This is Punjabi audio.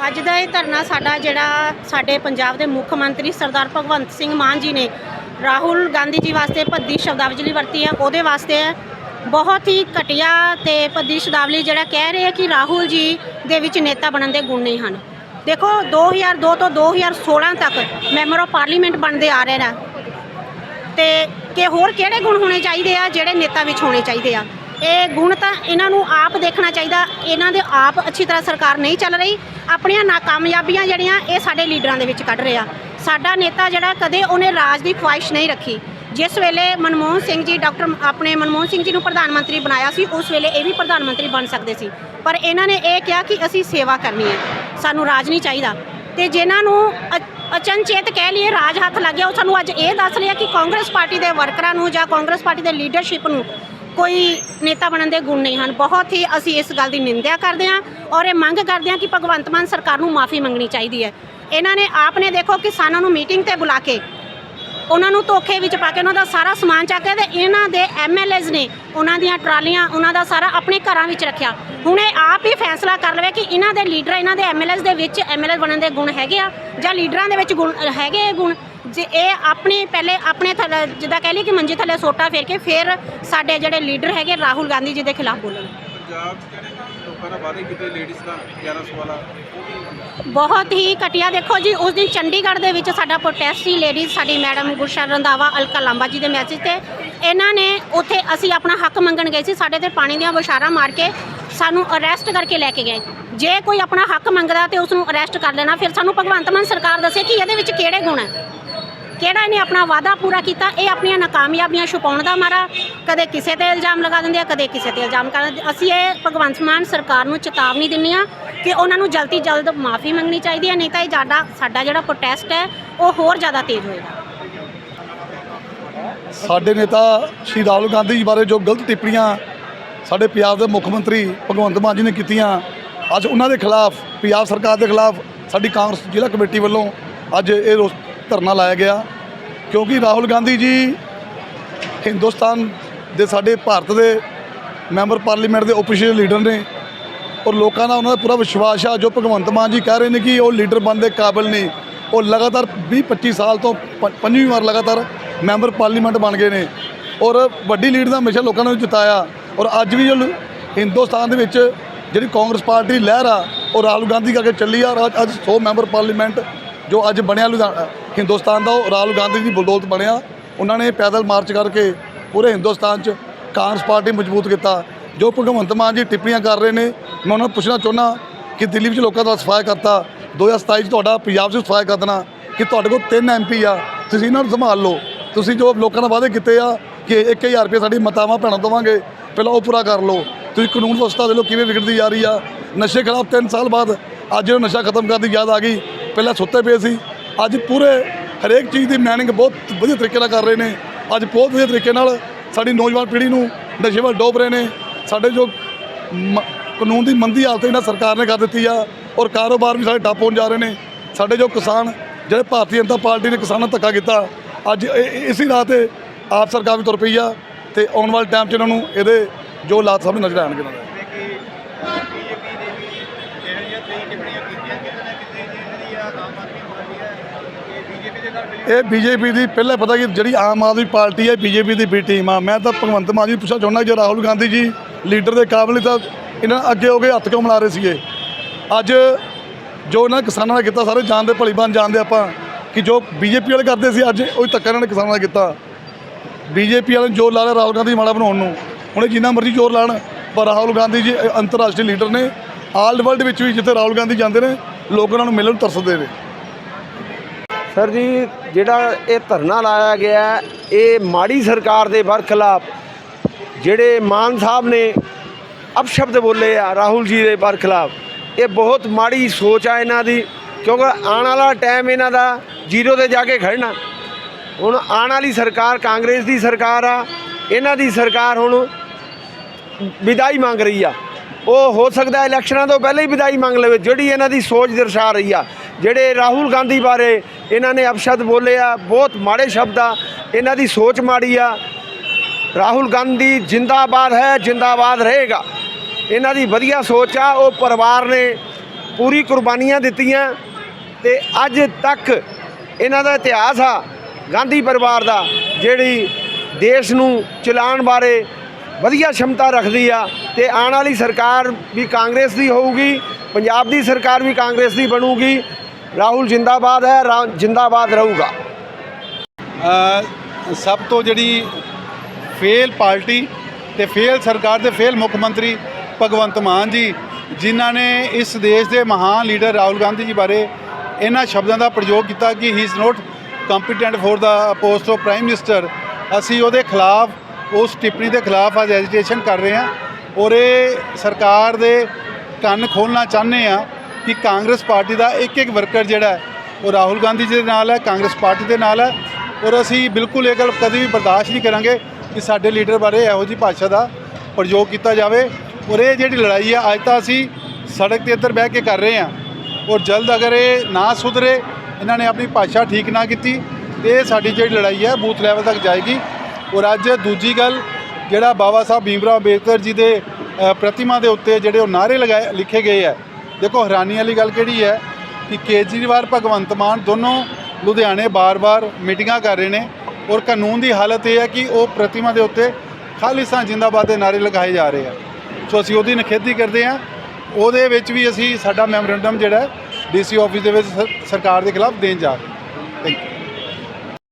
ਅੱਜ ਦਾ ਇਹ ਧਰਨਾ ਸਾਡਾ ਜਿਹੜਾ ਸਾਡੇ ਪੰਜਾਬ ਦੇ ਮੁੱਖ ਮੰਤਰੀ ਸਰਦਾਰ ਭਗਵੰਤ ਸਿੰਘ ਮਾਨ ਜੀ ਨੇ ਰਾਹੁਲ ਗਾਂਧੀ ਜੀ ਵਾਸਤੇ ਭੱਦੀ ਸ਼ਬਦਾਵਲੀ ਵਰਤੀ ਹੈ ਉਹਦੇ ਵਾਸਤੇ ਹੈ। ਬਹੁਤ ਹੀ ਘਟੀਆ ਤੇ ਭੱਦੀ ਸ਼ਬਦਾਵਲੀ ਜਿਹੜਾ ਕਹਿ ਰਹੇ ਆ ਕਿ ਰਾਹੁਲ ਜੀ ਦੇ ਵਿੱਚ ਨੇਤਾ ਬਣਨ ਦੇ ਗੁਣ ਨਹੀਂ ਹਨ। ਦੇਖੋ 2002 ਤੋਂ 2016 ਤੱਕ ਮੈਂਬਰ ਆਫ ਪਾਰਲੀਮੈਂਟ ਬਣਦੇ ਆ ਰਹੇ ਨੇ। ਤੇ ਕਿ ਹੋਰ ਕਿਹੜੇ ਗੁਣ ਹੋਣੇ ਚਾਹੀਦੇ ਆ, ਜਿਹੜੇ ਨੇਤਾ ਵਿੱਚ ਹੋਣੇ ਚਾਹੀਦੇ ਆ? ਇਹ ਗੁਣ ਤਾਂ ਇਹਨਾਂ ਨੂੰ ਆਪ ਦੇਖਣਾ ਚਾਹੀਦਾ। ਇਹਨਾਂ ਦੇ ਆਪ ਅੱਛੀ ਤਰ੍ਹਾਂ ਸਰਕਾਰ ਨਹੀਂ ਚੱਲ ਰਹੀ। ਆਪਣੀਆਂ ਨਾਕਾਮਯਾਬੀਆਂ ਜਿਹੜੀਆਂ, ਇਹ ਸਾਡੇ ਲੀਡਰਾਂ ਦੇ ਵਿੱਚ ਕੱਢ ਰਿਹਾ ਸਾਡਾ ਨੇਤਾ ਜਿਹੜਾ ਕਦੇ ਉਹਨੇ ਰਾਜ ਦੀ ਖੁਆਇਸ਼ ਨਹੀਂ ਰੱਖੀ। ਜਿਸ ਵੇਲੇ ਮਨਮੋਹਨ ਸਿੰਘ ਜੀ ਡਾਕਟਰ ਆਪਣੇ ਮਨਮੋਹਨ ਸਿੰਘ ਜੀ ਨੂੰ ਪ੍ਰਧਾਨ ਮੰਤਰੀ ਬਣਾਇਆ ਸੀ, ਉਸ ਵੇਲੇ ਇਹ ਵੀ ਪ੍ਰਧਾਨ ਮੰਤਰੀ ਬਣ ਸਕਦੇ ਸੀ। ਪਰ ਇਹਨਾਂ ਨੇ ਇਹ ਕਿਹਾ ਕਿ ਅਸੀਂ ਸੇਵਾ ਕਰਨੀ ਹੈ, ਸਾਨੂੰ ਰਾਜ ਨਹੀਂ ਚਾਹੀਦਾ। ਤੇ ਜਿਨ੍ਹਾਂ ਨੂੰ ਅ- ਅਚਨਚੇਤ ਕਹਿ ਲਈਏ ਰਾਜ ਹੱਥ ਲੱਗ ਗਿਆ, ਉਹ ਸਾਨੂੰ ਅੱਜ ਇਹ ਦੱਸ ਰਿਹਾ ਕਿ ਕਾਂਗਰਸ ਪਾਰਟੀ ਦੇ ਵਰਕਰਾਂ ਨੂੰ ਜਾਂ ਕਾਂਗਰਸ ਪਾਰਟੀ ਦੇ ਲੀਡਰਸ਼ਿਪ ਨੂੰ ਕੋਈ ਨੇਤਾ ਬਣਨ ਦੇ ਗੁਣ ਨਹੀਂ ਹਨ। ਬਹੁਤ ਹੀ ਅਸੀਂ ਇਸ ਗੱਲ ਦੀ ਨਿੰਦਿਆ ਕਰਦੇ ਹਾਂ ਔਰ ਇਹ ਮੰਗ ਕਰਦੇ ਹਾਂ ਕਿ ਭਗਵੰਤ ਮਾਨ ਸਰਕਾਰ ਨੂੰ ਮਾਫੀ ਮੰਗਣੀ ਚਾਹੀਦੀ ਹੈ। ਇਹਨਾਂ ਨੇ, ਆਪ ਨੇ ਦੇਖੋ ਕਿਸਾਨਾਂ ਨੂੰ ਮੀਟਿੰਗ ਤੇ ਬੁਲਾ ਕੇ ਉਹਨਾਂ ਨੂੰ ਧੋਖੇ ਵਿੱਚ ਪਾ ਕੇ ਉਹਨਾਂ ਦਾ ਸਾਰਾ ਸਮਾਨ ਚੱਕ ਕੇ ਤੇ ਇਹਨਾਂ ਦੇ ਐਮਐਲਏਜ਼ ਨੇ ਉਹਨਾਂ ਦੀਆਂ ਟਰਾਲੀਆਂ, ਉਹਨਾਂ ਦਾ ਸਾਰਾ ਆਪਣੇ ਘਰਾਂ ਵਿੱਚ ਰੱਖਿਆ। ਹੁਣ ਇਹ ਆਪ ਹੀ ਫੈਸਲਾ ਕਰ ਲਵੇ ਕਿ ਇਹਨਾਂ ਦੇ ਲੀਡਰ, ਇਹਨਾਂ ਦੇ ਐਮਐਲਏਜ਼ ਦੇ ਵਿੱਚ ਐਮਐਲਏ ਬਣਨ ਦੇ ਗੁਣ ਹੈਗੇ ਆ ਜਾਂ ਲੀਡਰਾਂ ਦੇ ਵਿੱਚ ਗੁਣ ਹੈਗੇ ਇਹ ਗੁਣ? ਜੇ ਇਹ ਆਪਣੇ, ਪਹਿਲੇ ਆਪਣੇ ਥੱਲੇ, ਜਿੱਦਾਂ ਕਹਿ ਲਈ ਕਿ ਮੰਜੀ ਥੱਲੇ ਸੋਟਾ ਫੇਰ ਕੇ ਫਿਰ ਸਾਡੇ ਜਿਹੜੇ ਲੀਡਰ ਹੈਗੇ ਰਾਹੁਲ ਗਾਂਧੀ ਜੀ ਦੇ ਖਿਲਾਫ ਬੋਲਣ। ਪੰਜਾਬ ਲੋਕਾਂ ਦਾ ਵਾਅਦੇ ਕੀਤੇ ਲੇਡੀਜ਼ ਦਾ 1100 ਵਾਲਾ? ਬਹੁਤ ਹੀ ਘਟੀਆ। ਦੇਖੋ ਜੀ, ਉਸ ਦਿਨ ਚੰਡੀਗੜ੍ਹ ਦੇ ਵਿੱਚ ਸਾਡਾ ਪ੍ਰੋਟੈਸਟ ਸੀ ਲੇਡੀਜ਼ ਸਾਡੀ ਮੈਡਮ ਗੁਰਸ਼ਰਨ ਰੰਧਾਵਾ, ਅਲਕਾ ਲਾਂਬਾ ਜੀ ਦੇ ਮੈਸੇਜ ਤੇ। ਇਹਨਾਂ ਨੇ ਉੱਥੇ ਅਸੀਂ ਆਪਣਾ ਹੱਕ ਮੰਗਣ ਗਏ ਸੀ, ਸਾਡੇ ਤੇ ਪਾਣੀ ਦੀਆਂ ਬੁਛਾਰਾਂ ਮਾਰ ਕੇ ਸਾਨੂੰ ਅਰੈਸਟ ਕਰਕੇ ਲੈ ਕੇ ਗਏ। ਜੇ ਕੋਈ ਆਪਣਾ ਹੱਕ ਮੰਗਦਾ ਤੇ ਉਸ ਨੂੰ ਅਰੈਸਟ ਕਰ ਲੈਣਾ, ਫਿਰ ਸਾਨੂੰ ਭਗਵੰਤ ਮਾਨ ਸਰਕਾਰ ਦੱਸੇ ਕਿ ਇਹਦੇ ਵਿੱਚ ਕਿਹੜੇ ਗੁਣ ਹੈ? ਕਿਹੜਾ ਇਹਨੇ ਆਪਣਾ ਵਾਅਦਾ ਪੂਰਾ ਕੀਤਾ? ਇਹ ਆਪਣੀਆਂ ਨਾਕਾਮਯਾਬੀਆਂ ਛੁਪਾਉਣ ਦਾ ਮਾਰਾ। ਕਦੇ ਕਿਸੇ ਤੇ ਇਲਜ਼ਾਮ ਲਗਾ ਦਿੰਦੇ ਆ, ਕਦੇ ਕਿਸੇ ਤੇ ਇਲਜ਼ਾਮ ਕਰ ਅਸੀਂ ਇਹ ਭਗਵੰਤ ਮਾਨ ਸਰਕਾਰ ਨੂੰ ਚੇਤਾਵਨੀ ਦਿੰਦੇ ਆ ਕਿ ਉਹਨਾਂ ਨੂੰ ਜਲਦੀ ਜਲਦ ਮਾਫੀ ਮੰਗਣੀ ਚਾਹੀਦੀ ਹੈ, ਨਹੀਂ ਤਾਂ ਇਹ ਸਾਡਾ ਸਾਡਾ ਜਿਹੜਾ ਪ੍ਰੋਟੈਸਟ ਹੈ, ਉਹ ਹੋਰ ਜ਼ਿਆਦਾ ਤੇਜ਼ ਹੋਏਗਾ। ਸਾਡੇ ਨੇਤਾ ਸ਼੍ਰੀ ਰਾਹੁਲ ਗਾਂਧੀ ਜੀ ਬਾਰੇ ਜੋ ਗਲਤ ਟਿੱਪਣੀਆਂ ਸਾਡੇ ਪੰਜਾਬ ਦੇ ਮੁੱਖ ਮੰਤਰੀ ਭਗਵੰਤ ਮਾਨ ਜੀ ਨੇ ਕੀਤੀਆਂ, ਅੱਜ ਉਹਨਾਂ ਦੇ ਖਿਲਾਫ, ਪੰਜਾਬ ਸਰਕਾਰ ਦੇ ਖਿਲਾਫ ਸਾਡੀ ਕਾਂਗਰਸ ਜ਼ਿਲ੍ਹਾ ਕਮੇਟੀ ਵੱਲੋਂ ਅੱਜ ਇਹ ਰੋਸ ਧਰਨਾ ਲਾਇਆ ਗਿਆ ਕਿਉਂਕਿ ਰਾਹੁਲ ਗਾਂਧੀ ਜੀ ਹਿੰਦੁਸਤਾਨ ਦੇ ਸਾਡੇ ਭਾਰਤ ਦੇ ਮੈਂਬਰ ਪਾਰਲੀਮੈਂਟ ਦੇ ਓਪੋਜੀਸ਼ਨ ਲੀਡਰ ਨੇ ਔਰ ਲੋਕਾਂ ਦਾ ਉਹਨਾਂ ਦਾ ਪੂਰਾ ਵਿਸ਼ਵਾਸ ਆ, ਜੋ ਭਗਵੰਤ ਮਾਨ ਜੀ ਕਹਿ ਰਹੇ ਨੇ ਕਿ ਉਹ ਲੀਡਰ ਬਣਨ ਦੇ ਕਾਬਿਲ ਨਹੀਂ। ਉਹ ਲਗਾਤਾਰ 20 25 ਸਾਲ ਤੋਂ ਪ- ਪੰਜਵੀਂ ਵਾਰ ਲਗਾਤਾਰ ਮੈਂਬਰ ਪਾਰਲੀਮੈਂਟ ਬਣ ਗਏ ਨੇ ਔਰ ਵੱਡੀ ਲੀਡ ਦਾ ਹਮੇਸ਼ਾ ਲੋਕਾਂ ਨੇ ਜਿਤਾਇਆ ਔਰ ਅੱਜ ਵੀ ਜੋ ਹਿੰਦੁਸਤਾਨ ਦੇ ਵਿੱਚ ਜਿਹੜੀ ਕਾਂਗਰਸ ਪਾਰਟੀ ਲਹਿਰ ਆ, ਉਹ ਰਾਹੁਲ ਗਾਂਧੀ ਕਰਕੇ ਚੱਲੀ ਆ ਔਰ ਅੱਜ- ਅੱਜ 100 ਮੈਂਬਰ ਪਾਰਲੀਮੈਂਟ ਜੋ ਅੱਜ ਬਣਿਆ ਲੁਧਿਆਣਾ ਹਿੰਦੁਸਤਾਨ ਦਾ ਉਹ ਰਾਹੁਲ ਗਾਂਧੀ ਦੀ ਬਲਦੌਲਤ ਬਣਿਆ। ਉਹਨਾਂ ਨੇ ਪੈਦਲ ਮਾਰਚ ਕਰਕੇ ਪੂਰੇ ਹਿੰਦੁਸਤਾਨ 'ਚ ਕਾਂਗਰਸ ਪਾਰਟੀ ਮਜ਼ਬੂਤ ਕੀਤਾ, ਜੋ ਭਗਵੰਤ ਮਾਨ ਜੀ ਟਿੱਪਣੀਆਂ ਕਰ ਰਹੇ ਨੇ। ਮੈਂ ਉਹਨਾਂ ਨੂੰ ਪੁੱਛਣਾ ਚਾਹੁੰਦਾ ਕਿ ਦਿੱਲੀ ਵਿੱਚ ਲੋਕਾਂ ਦਾ ਸਫਾਇਆ ਕਰਤਾ। 2027 'ਚ ਤੁਹਾਡਾ ਪੰਜਾਬ 'ਚ ਸਫਾਇਆ ਕਰ ਦੇਣਾ ਕਿ ਤੁਹਾਡੇ ਕੋਲ ਤਿੰਨ ਐਮਪੀ ਆ। ਤੁਸੀਂ ਇਹਨਾਂ ਨੂੰ ਸੰਭਾਲ ਲਓ। ਤੁਸੀਂ ਜੋ ਲੋਕਾਂ ਨਾਲ ਵਾਅਦੇ ਕੀਤੇ ਆ ਕਿ 1000 ਰੁਪਏ ਸਾਡੀ ਮਤਾਵਾਂ ਭੈਣਾਂ ਦੇਵਾਂਗੇ, ਪਹਿਲਾਂ ਉਹ ਪੂਰਾ ਕਰ ਲਓ। ਤੁਸੀਂ ਕਾਨੂੰਨ ਵਿਵਸਥਾ ਦੇ ਲੋ ਕਿਵੇਂ ਵਿਗੜਦੀ ਜਾ ਰਹੀ ਆ। ਨਸ਼ੇ ਖਿਲਾਫ 3 ਸਾਲ ਬਾਅਦ ਅੱਜ ਉਹ ਨਸ਼ਾ ਖਤਮ ਕਰਨ ਦੀ ਯਾਦ ਆ ਗਈ। ਪਹਿਲਾਂ ਸੁੱਤੇ ਪਏ ਸੀ। ਅੱਜ ਪੂਰੇ ਹਰੇਕ ਚੀਜ਼ ਦੀ ਮੈਨਿੰਗ ਬਹੁਤ ਵਧੀਆ ਤਰੀਕੇ ਨਾਲ ਕਰ ਰਹੇ ਨੇ। ਅੱਜ ਬਹੁਤ ਵਧੀਆ ਤਰੀਕੇ ਨਾਲ ਸਾਡੀ ਨੌਜਵਾਨ ਪੀੜ੍ਹੀ ਨੂੰ ਨਸ਼ੇ ਵੱਲ ਡੋਬ ਰਹੇ ਨੇ। ਸਾਡੇ ਜੋ ਮ- ਕਾਨੂੰਨ ਦੀ ਮੰਦੀ ਹਾਲਤ ਇਹਨਾਂ ਸਰਕਾਰ ਨੇ ਕਰ ਦਿੱਤੀ ਆ ਔਰ ਕਾਰੋਬਾਰ ਵੀ ਸਾਡੇ ਟੱਪ ਹੋਣ ਜਾ ਰਹੇ ਨੇ। ਸਾਡੇ ਜੋ ਕਿਸਾਨ, ਜਿਹੜੇ ਭਾਰਤੀ ਜਨਤਾ ਪਾਰਟੀ ਨੇ ਕਿਸਾਨਾਂ ਨੂੰ ਧੱਕਾ ਕੀਤਾ, ਅੱਜ ਇਹ- ਇਹ- ਇਸੇ ਰਾਹ ਤੇ ਆਪ ਸਰਕਾਰ ਵੀ ਤੁਰ ਪਈ ਆ ਤੇ ਆਉਣ ਵਾਲੇ ਟਾਈਮ 'ਚ ਇਹਨਾਂ ਨੂੰ ਇਹਦੇ ਜੋ ਹਾਲਾਤ ਸਾਹਮਣੇ ਨਜ਼ਰ ਆਉਣਗੇ ਇਹਨਾਂ ਦੇ ਕਿ ਬੀਜੇਪੀ ਨੇ ਵੀ ਜਿਹੜੀਆਂ ਕਈ ਟਿੱਪਣੀਆਂ ਕੀਤੀਆਂ ਕਿਤੇ ਨਾ ਕਿਤੇ ਜਿਹੜੀ ਆ ਆਮ ਆਦਮੀ ਪਾਰਟੀ ਹੈ ਇਹ ਬੀਜੇਪੀ ਦੇ ਨਾਲ ਦੀ ਪਹਿਲਾਂ ਪਤਾ ਕਿ ਜਿਹੜੀ ਆਮ ਆਦਮੀ ਪਾਰਟੀ ਹੈ, ਬੀਜੇਪੀ ਦੀ ਬੀ ਟੀਮ ਆ। ਮੈਂ ਤਾਂ ਭਗਵੰਤ ਮਾਨ ਜੀ ਪੁੱਛਣਾ ਚਾਹੁੰਦਾ ਜੇ, ਰਾਹੁਲ ਗਾਂਧੀ ਜੀ ਲੀਡਰ ਦੇ ਕਾਬਿਲ ਤਾਂ ਇਹਨਾਂ ਅੱਗੇ ਹੋ ਕੇ ਹੱਥ ਕਿਉਂ ਮਿਲਾ ਰਹੇ ਸੀਗੇ? ਅੱਜ ਜੋ ਇਹਨਾਂ ਕਿਸਾਨਾਂ ਨੇ ਕੀਤਾ, ਸਾਰੇ ਜਾਣਦੇ ਭਲੀ ਬਣ ਜਾਣਦੇ ਆਪਾਂ ਕਿ ਜੋ ਬੀਜੇਪੀ ਵਾਲੇ ਕਰਦੇ ਸੀ, ਅੱਜ ਉਹ ਧੱਕਾ ਇਹਨਾਂ ਨੇ ਕਿਸਾਨਾਂ ਦਾ ਕੀਤਾ। ਬੀਜੇਪੀ ਵਾਲੇ ਨੂੰ ਜ਼ੋਰ ਲਾ ਰਿਹਾ ਰਾਹੁਲ ਗਾਂਧੀ ਮਾੜਾ ਬਣਾਉਣ ਨੂੰ। ਹੁਣ ਇਹ ਜਿੰਨਾ ਮਰਜ਼ੀ ਜ਼ੋਰ ਲਾਣ, ਪਰ ਰਾਹੁਲ ਗਾਂਧੀ ਜੀ ਅੰਤਰਰਾਸ਼ਟਰੀ ਲੀਡਰ ਨੇ, ਆਲ ਵਰਲਡ ਵਿੱਚ ਵੀ ਜਿੱਥੇ ਰਾਹੁਲ ਗਾਂਧੀ ਜਾਂਦੇ ਨੇ, ਲੋਕ ਉਹਨਾਂ ਨੂੰ ਮਿਲਣ ਤਰਸਦੇ ਨੇ। ਸਰ ਜੀ, ਜਿਹੜਾ ਇਹ ਧਰਨਾ ਲਾਇਆ ਗਿਆ, ਇਹ ਮਾੜੀ ਸਰਕਾਰ ਦੇ ਬਰਖਲਾਫ ਜਿਹੜੇ ਮਾਨ ਸਾਹਿਬ ਨੇ ਅਪਸ਼ਬਦ ਬੋਲੇ ਆ, ਰਾਹੁਲ ਜੀ ਦੇ ਬਰਖਲਾਫ ਇਹ ਬਹੁਤ ਮਾੜੀ ਸੋਚ ਆ ਇਹਨਾਂ ਦੀ, ਕਿਉਂਕਿ ਆਉਣ ਵਾਲਾ ਟਾਈਮ ਇਹਨਾਂ ਦਾ ਜ਼ੀਰੋ ਤੇ ਜਾ ਕੇ ਖੜਨਾ। ਹੁਣ ਆਉਣ ਵਾਲੀ ਸਰਕਾਰ ਕਾਂਗਰਸ ਦੀ ਸਰਕਾਰ ਆ, ਇਹਨਾਂ ਦੀ ਸਰਕਾਰ ਹੁਣ ਵਿਦਾਈ ਮੰਗ ਰਹੀ ਆ। ਉਹ ਹੋ ਸਕਦਾ ਇਲੈਕਸ਼ਨਾਂ ਤੋਂ ਪਹਿਲਾਂ ਹੀ ਵਿਦਾਈ ਮੰਗ ਲਵੇ, ਜਿਹੜੀ ਇਹਨਾਂ ਦੀ ਸੋਚ ਦਰਸਾ ਰਹੀ ਆ। ਜਿਹੜੇ ਰਾਹੁਲ ਗਾਂਧੀ ਬਾਰੇ ਇਹਨਾਂ ਨੇ ਅਪਸ਼ਬਦ ਬੋਲੇ ਆ, ਬਹੁਤ ਮਾੜੇ ਸ਼ਬਦ ਆ, ਇਹਨਾਂ ਦੀ ਸੋਚ ਮਾੜੀ ਆ। ਰਾਹੁਲ ਗਾਂਧੀ ਜਿੰਦਾਬਾਦ ਹੈ, ਜਿੰਦਾਬਾਦ ਰਹੇਗਾ। ਇਹਨਾਂ ਦੀ ਵਧੀਆ ਸੋਚ ਆ, ਉਹ ਪਰਿਵਾਰ ਨੇ ਪੂਰੀ ਕੁਰਬਾਨੀਆਂ ਦਿੱਤੀਆਂ ਤੇ ਅੱਜ ਤੱਕ ਇਹਨਾਂ ਦਾ ਇਤਿਹਾਸ ਆ, ਗਾਂਧੀ ਪਰਿਵਾਰ ਦਾ, ਜਿਹੜੀ ਦੇਸ਼ ਨੂੰ ਚਲਾਉਣ ਬਾਰੇ ਵਧੀਆ ਸ਼ਮਤਾ ਰੱਖਦੀ ਆ ਤੇ ਆਉਣ ਵਾਲੀ ਸਰਕਾਰ ਵੀ ਕਾਂਗਰਸ ਦੀ ਹੋਊਗੀ, ਪੰਜਾਬ ਦੀ ਸਰਕਾਰ ਵੀ ਕਾਂਗਰਸ ਦੀ ਬਣੂਗੀ। ਰਾਹੁਲ ਜਿੰਦਾਬਾਦ ਹੈ, ਰਾ- ਜਿੰਦਾਬਾਦ ਰਹੂਗਾ। ਸਭ ਤੋਂ ਜਿਹੜੀ ਫੇਲ ਪਾਰਟੀ ਤੇ ਫੇਲ ਸਰਕਾਰ ਦੇ ਫੇਲ ਮੁੱਖ ਮੰਤਰੀ ਭਗਵੰਤ ਮਾਨ ਜੀ, ਜਿਨ੍ਹਾਂ ਨੇ ਇਸ ਦੇਸ਼ ਦੇ ਮਹਾਨ ਲੀਡਰ ਰਾਹੁਲ ਗਾਂਧੀ ਜੀ ਬਾਰੇ ਇਹਨਾਂ ਸ਼ਬਦਾਂ ਦਾ ਪ੍ਰਯੋਗ ਕੀਤਾ ਕਿ he is not competent for the post of prime minister ਅਸੀਂ ਉਹਦੇ ਖਿਲਾਫ, ਉਸ ਟਿੱਪਣੀ ਦੇ ਖਿਲਾਫ ਅੱਜ ਐਜੀਟੇਸ਼ਨ ਕਰ ਰਹੇ ਹਾਂ ਔਰ ਇਹ ਸਰਕਾਰ ਦੇ ਕੰਨ ਖੋਲਣਾ ਚਾਹੁੰਦੇ ਆ ਕਿ ਕਾਂਗਰਸ ਪਾਰਟੀ ਦਾ ਇੱਕ ਇੱਕ ਵਰਕਰ ਜਿਹੜਾ ਉਹ ਰਾਹੁਲ ਗਾਂਧੀ ਜੀ ਦੇ ਨਾਲ ਹੈ, ਕਾਂਗਰਸ ਪਾਰਟੀ ਦੇ ਨਾਲ ਹੈ ਔਰ ਅਸੀਂ ਬਿਲਕੁਲ ਇਹ ਗੱਲ ਕਦੇ ਵੀ ਬਰਦਾਸ਼ਤ ਨਹੀਂ ਕਰਾਂਗੇ ਕਿ ਸਾਡੇ ਲੀਡਰ ਬਾਰੇ ਇਹੋ ਜਿਹੀ ਭਾਸ਼ਾ ਦਾ ਪ੍ਰਯੋਗ ਕੀਤਾ ਜਾਵੇ ਔਰ ਇਹ ਜਿਹੜੀ ਲੜਾਈ ਹੈ ਅੱਜ ਤਾਂ ਅਸੀਂ ਸੜਕ ਤੇ ਇੱਧਰ ਬਹਿ ਕੇ ਕਰ ਰਹੇ ਹਾਂ ਔਰ ਜਲਦ ਅਗਰ ਇਹ ਨਾ ਸੁਧਰੇ, ਇਹਨਾਂ ਨੇ ਆਪਣੀ ਭਾਸ਼ਾ ਠੀਕ ਨਾ ਕੀਤੀ, ਤੇ ਇਹ ਸਾਡੀ ਜਿਹੜੀ ਲੜਾਈ ਹੈ, ਬੂਥ ਲੈਵਲ ਤੱਕ ਜਾਏਗੀ ਔਰ ਅੱਜ ਦੂਜੀ ਗੱਲ, ਜਿਹੜਾ ਬਾਬਾ ਸਾਹਿਬ ਭੀਮਰਾਓ ਅੰਬੇਦਕਰ ਜੀ ਦੇ ਪ੍ਰਤਿਮਾ ਦੇ ਉੱਤੇ ਜਿਹੜੇ ਉਹ ਨਾਅਰੇ ਲਗਾਏ, ਲਿਖੇ ਗਏ ਹੈ ਦੇਖੋ, ਹੈਰਾਨੀ ਵਾਲੀ ਗੱਲ ਕਿਹੜੀ ਹੈ ਕਿ ਕੇਜਰੀਵਾਲ, ਭਗਵੰਤ ਮਾਨ ਦੋਨੋਂ ਲੁਧਿਆਣੇ ਬਾਰ-ਬਾਰ ਮੀਟਿੰਗਾਂ ਕਰ ਰਹੇ ਨੇ ਔਰ ਕਾਨੂੰਨ ਦੀ ਹਾਲਤ ਇਹ ਹੈ ਕਿ ਉਹ ਪ੍ਰਤਿਮਾ ਦੇ ਉੱਤੇ ਖਾਲਿਸਤਾਨ ਜਿੰਦਾਬਾਦ ਦੇ ਨਾਅਰੇ ਲਗਾਏ ਜਾ ਰਹੇ ਆ। ਸੋ ਅਸੀਂ ਉਹਦੀ ਨਿਖੇਧੀ ਕਰਦੇ ਹਾਂ। ਉਹਦੇ ਵਿੱਚ ਵੀ ਅਸੀਂ ਸਾਡਾ ਮੈਮੋਰੰਡਮ ਜਿਹੜਾ ਡੀਸੀ ਆਫਿਸ ਦੇ ਵਿੱਚ ਸਰਕਾਰ ਦੇ ਖਿਲਾਫ ਦੇਣ ਜਾ ਰਹੇ ਥੈਂਕ ਯੂ